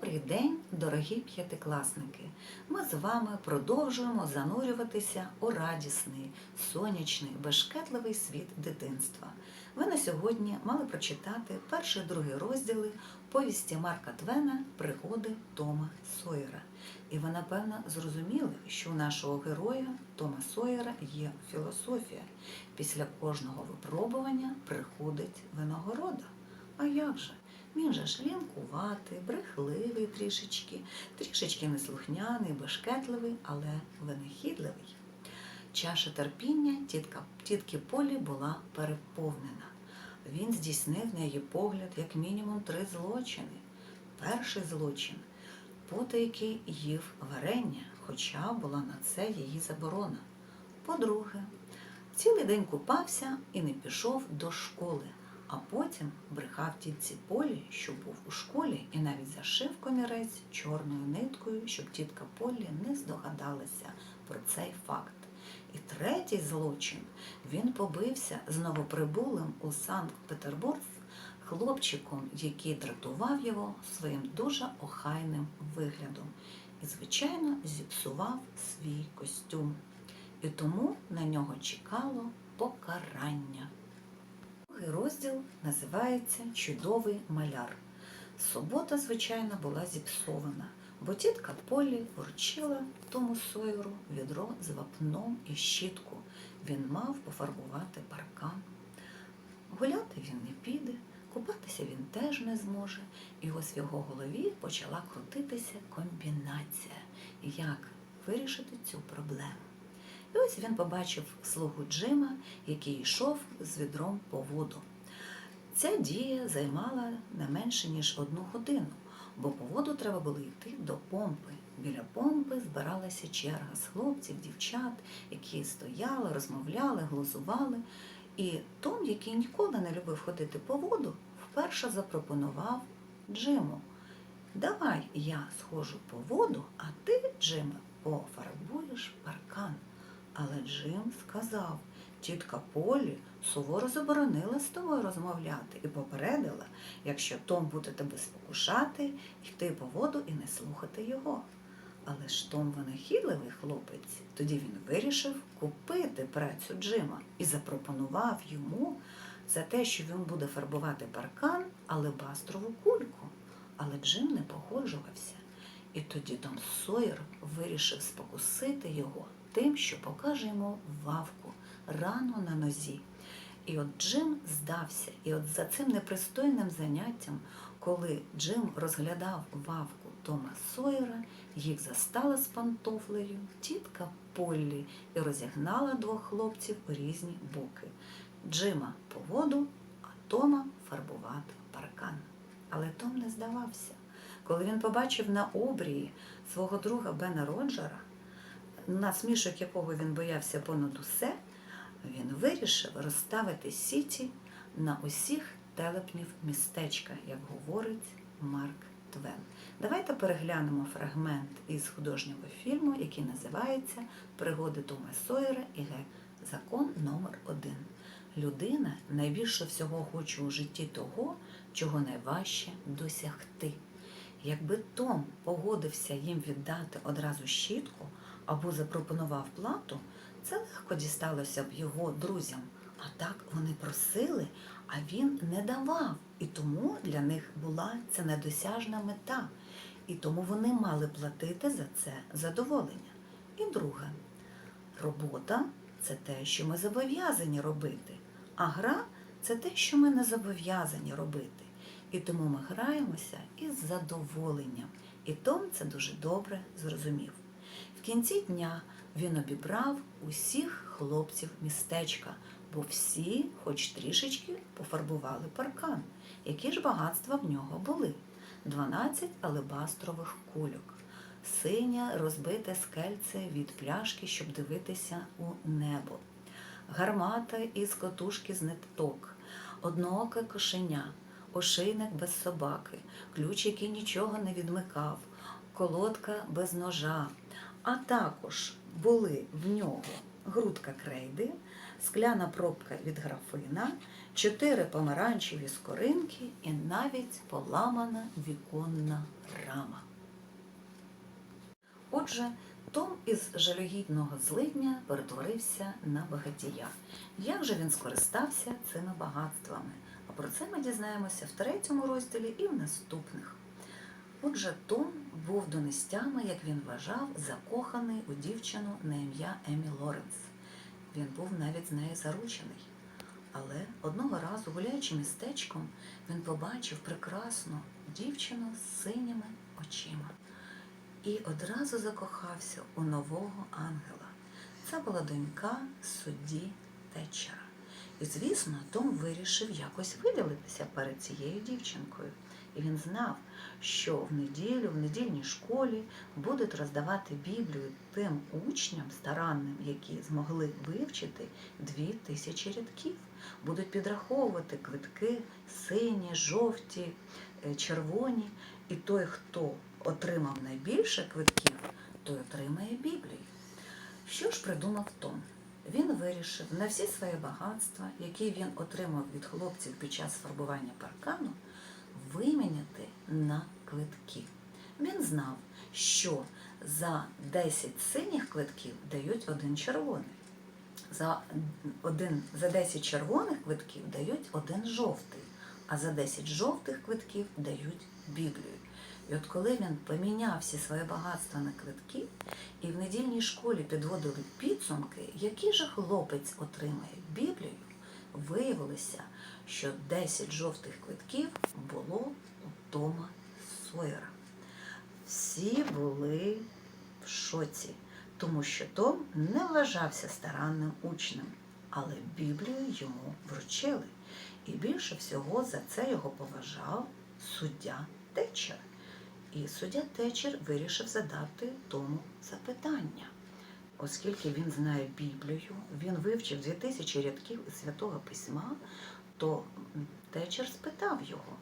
Добрий день, дорогі п'ятикласники! Ми з вами продовжуємо занурюватися у радісний, сонячний, безшкетливий світ дитинства. Ви на сьогодні мали прочитати перший і другий розділи повісті Марка Твена Пригоди Тома Сойера. І ви, напевно, зрозуміли, що у нашого героя Тома Сойера є філософія. Після кожного випробування приходить винагорода. А як же? Він же ж лінкуватий, брехливий трішечки, трішечки неслухняний, бешкетливий, але винахідливий. Чаша терпіння тітка, тітки Полі була переповнена. Він здійснив на її погляд як мінімум три злочини. Перший злочин потайки їв варення, хоча була на це її заборона. По-друге, цілий день купався і не пішов до школи, а потім брехав тітці Полі, що був у школі, і навіть зашив комірець чорною ниткою, щоб тітка Полі не здогадалася про цей факт. І третій злочин він побився з новоприбулим у Санкт-Петербург хлопчиком, який дратував його своїм дуже охайним виглядом і, звичайно, зіпсував свій костюм. І тому на нього чекало покарання. Розділ називається Чудовий маляр. Субота, звичайно, була зіпсована, бо тітка Полі вручила тому сойеру відро з вапном і щітку. Він мав пофарбувати паркан. Гуляти він не піде, купатися він теж не зможе. І ось в його голові почала крутитися комбінація, як вирішити цю проблему. І ось він побачив слугу Джима, який йшов з відром по воду. Ця дія займала не менше, ніж одну годину, бо по воду треба було йти до помпи. Біля помпи збиралася черга з хлопців, дівчат, які стояли, розмовляли, глузували. І Том, який ніколи не любив ходити по воду, вперше запропонував Джиму. Давай я схожу по воду, а ти, Джиме, пофарбуєш паркан. Але Джим сказав, тітка Полі суворо заборонила з тобою розмовляти і попередила, якщо Том буде тебе спокушати, йти по воду і не слухати його. Але ж Том винахідливий хлопець, тоді він вирішив купити працю Джима і запропонував йому за те, що він буде фарбувати паркан, алебастрову кульку. Але Джим не погоджувався. І тоді Том Сойер вирішив спокусити його тим, що покаже йому вавку, рану на нозі. І от Джим здався, і от за цим непристойним заняттям, коли Джим розглядав вавку Тома Сойера, їх застала з пантофлею тітка Поллі і розігнала двох хлопців у різні боки. Джима по воду, а Тома фарбувати паркан. Але Том не здавався. Коли він побачив на обрії свого друга Бена Роджера, насмішок якого він боявся понад усе, він вирішив розставити сіті на усіх телепнів містечка, як говорить Марк Твен. Давайте переглянемо фрагмент із художнього фільму, який називається Пригоди Тома Сойера і Ге. Закон номер один. Людина найбільше всього хоче у житті того, чого найважче досягти. Якби Том погодився їм віддати одразу щітку або запропонував плату, це легко дісталося б його друзям. А так вони просили, а він не давав. І тому для них була ця недосяжна мета. І тому вони мали платити за це задоволення. І друге, робота це те, що ми зобов'язані робити, а гра це те, що ми не зобов'язані робити. І тому ми граємося із задоволенням. І Том це дуже добре зрозумів. В кінці дня він обібрав усіх хлопців містечка, бо всі, хоч трішечки, пофарбували паркан. Які ж багатства в нього були? 12 алебастрових кульок, синє розбите скельце від пляшки, щоб дивитися у небо, гармата із котушки з ниток, однооке кошеня, ошийник без собаки, ключ, який нічого не відмикав, колодка без ножа. А також були в нього грудка крейди, скляна пробка від графина, чотири помаранчеві скоринки і навіть поламана віконна рама. Отже, Том із жалюгідного злидня перетворився на багатія. Як же він скористався цими багатствами? А про це ми дізнаємося в третьому розділі і в наступних. Отже, Том був донестями, як він вважав, закоханий у дівчину на ім'я Емі Лоренс. Він був навіть з нею заручений. Але одного разу, гуляючи містечком, він побачив прекрасну дівчину з синіми очима і одразу закохався у нового ангела. Це була донька судді Тетчера. І, звісно, Том вирішив якось виділитися перед цією дівчинкою. І він знав, що в неділю, в недільній школі будуть роздавати Біблію тим учням старанним, які змогли вивчити дві тисячі рядків. Будуть підраховувати квитки сині, жовті, е, червоні. І той, хто отримав найбільше квитків, той отримає Біблію. Що ж придумав Том? Він вирішив на всі свої багатства, які він отримав від хлопців під час фарбування паркану, виміняти на квитки. Він знав, що за 10 синіх квитків дають один червоний. За, один, за 10 червоних квитків дають один жовтий, а за 10 жовтих квитків дають Біблію. І от коли він поміняв всі своє багатство на квитки, і в недільній школі підводили підсумки, який же хлопець отримає Біблію, виявилося, що 10 жовтих квитків було у Тома Сойера. Всі були в шоці, тому що Том не вважався старанним учнем, але Біблію йому вручили. І більше всього за це його поважав суддя Тетчер. І суддя Тетчер вирішив задати тому запитання. Оскільки він знає Біблію, він вивчив 2000 рядків Святого Письма, то Тетчер спитав його: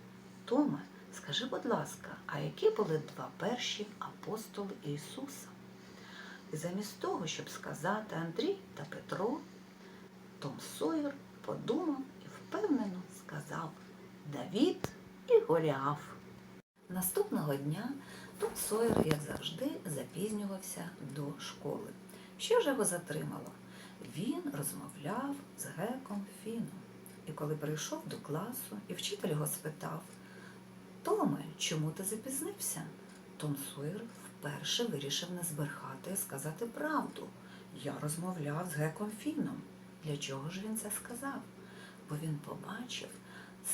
Томе, скажи, будь ласка, а які були два перші апостоли Ісуса? І замість того, щоб сказати Андрій та Петро, Том Сойер подумав і впевнено сказав Давід і Голіаф. Наступного дня Том Сойер, як завжди, запізнювався до школи. Що ж його затримало? Він розмовляв з геком Фіном. І коли прийшов до класу, і вчитель його спитав: Томе, чому ти запізнився? Том Сойер вперше вирішив не збрехати і сказати правду. Я розмовляв з геком Фіном. Для чого ж він це сказав? Бо він побачив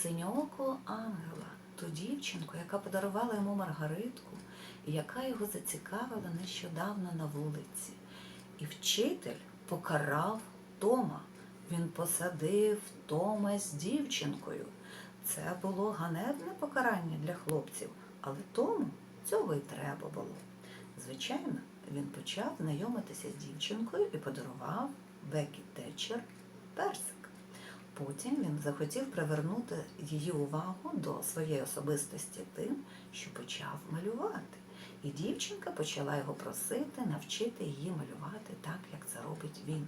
синьоокого ангела, ту дівчинку, яка подарувала йому Маргаритку, і яка його зацікавила нещодавно на вулиці. І вчитель покарав Тома. Він посадив Тома з дівчинкою. Це було ганебне покарання для хлопців, але тому цього й треба було. Звичайно, він почав знайомитися з дівчинкою і подарував Бекі Тетчер персик. Потім він захотів привернути її увагу до своєї особистості тим, що почав малювати. І дівчинка почала його просити навчити її малювати так, як це робить він.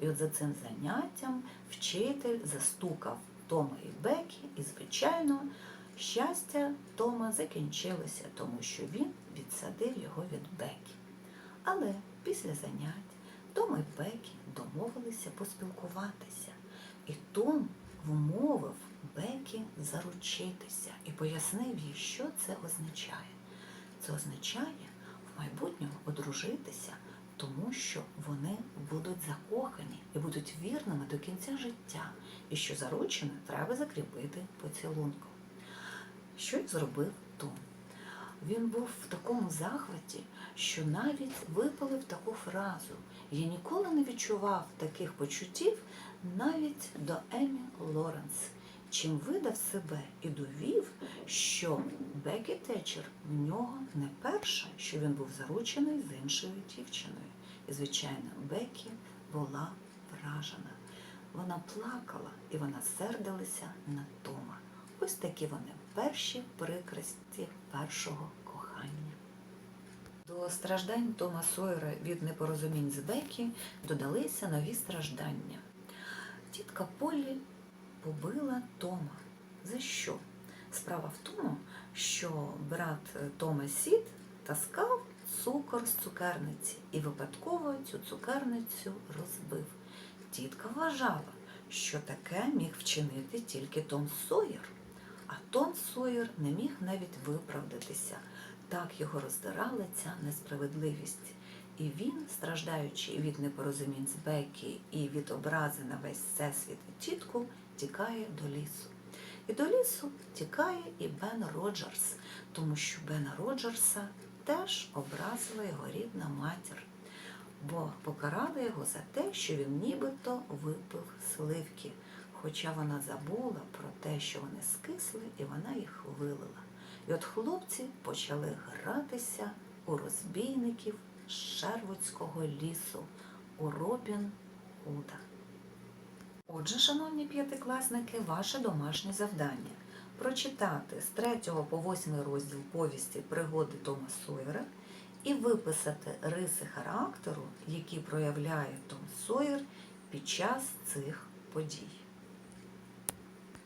І от за цим заняттям вчитель застукав Тома і Бекі, і, звичайно, щастя Тома закінчилося, тому що він відсадив його від Бекі. Але після занять Том і Бекі домовилися поспілкуватися. І Том вмовив Бекі заручитися і пояснив їй, що це означає. Це означає в майбутньому одружитися, тому що вони будуть закохані і будуть вірними до кінця життя, і що заручене треба закріпити поцілунком. Що й зробив Том? Він був в такому захваті, що навіть випалив таку фразу. Я ніколи не відчував таких почуттів навіть до Емі Лоренс, чим видав себе і довів, що Бекі Тетчер в нього не перша, що він був заручений з іншою дівчиною. І, звичайно, Бекі була вражена. Вона плакала і вона сердилася на Тома. Ось такі вони перші прикресті першого кохання. До страждань Тома Сойера від непорозумінь з Бекі додалися нові страждання. Тітка Полі побила Тома. За що? Справа в тому, що брат Тома Сід таскав цукор з цукерниці і випадково цю цукерницю розбив. Тітка вважала, що таке міг вчинити тільки Том Сойер. А Том Сойер не міг навіть виправдатися. Так його роздирала ця несправедливість. І він, страждаючи від непорозумінь з Бекі і від образи на весь всесвіт і тітку, тікає до лісу. І до лісу тікає і Бен Роджерс, тому що Бена Роджерса теж образила його рідна матір, бо покарали його за те, що він нібито випив сливки, хоча вона забула про те, що вони скисли, і вона їх вилила. І от хлопці почали гратися у розбійників з Шервудського лісу у Робін Гуда. Отже, шановні п'ятикласники, ваше домашнє завдання прочитати з 3 по 8 розділ повісті Пригоди Тома Сойера і виписати риси характеру, які проявляє Том Сойер під час цих подій.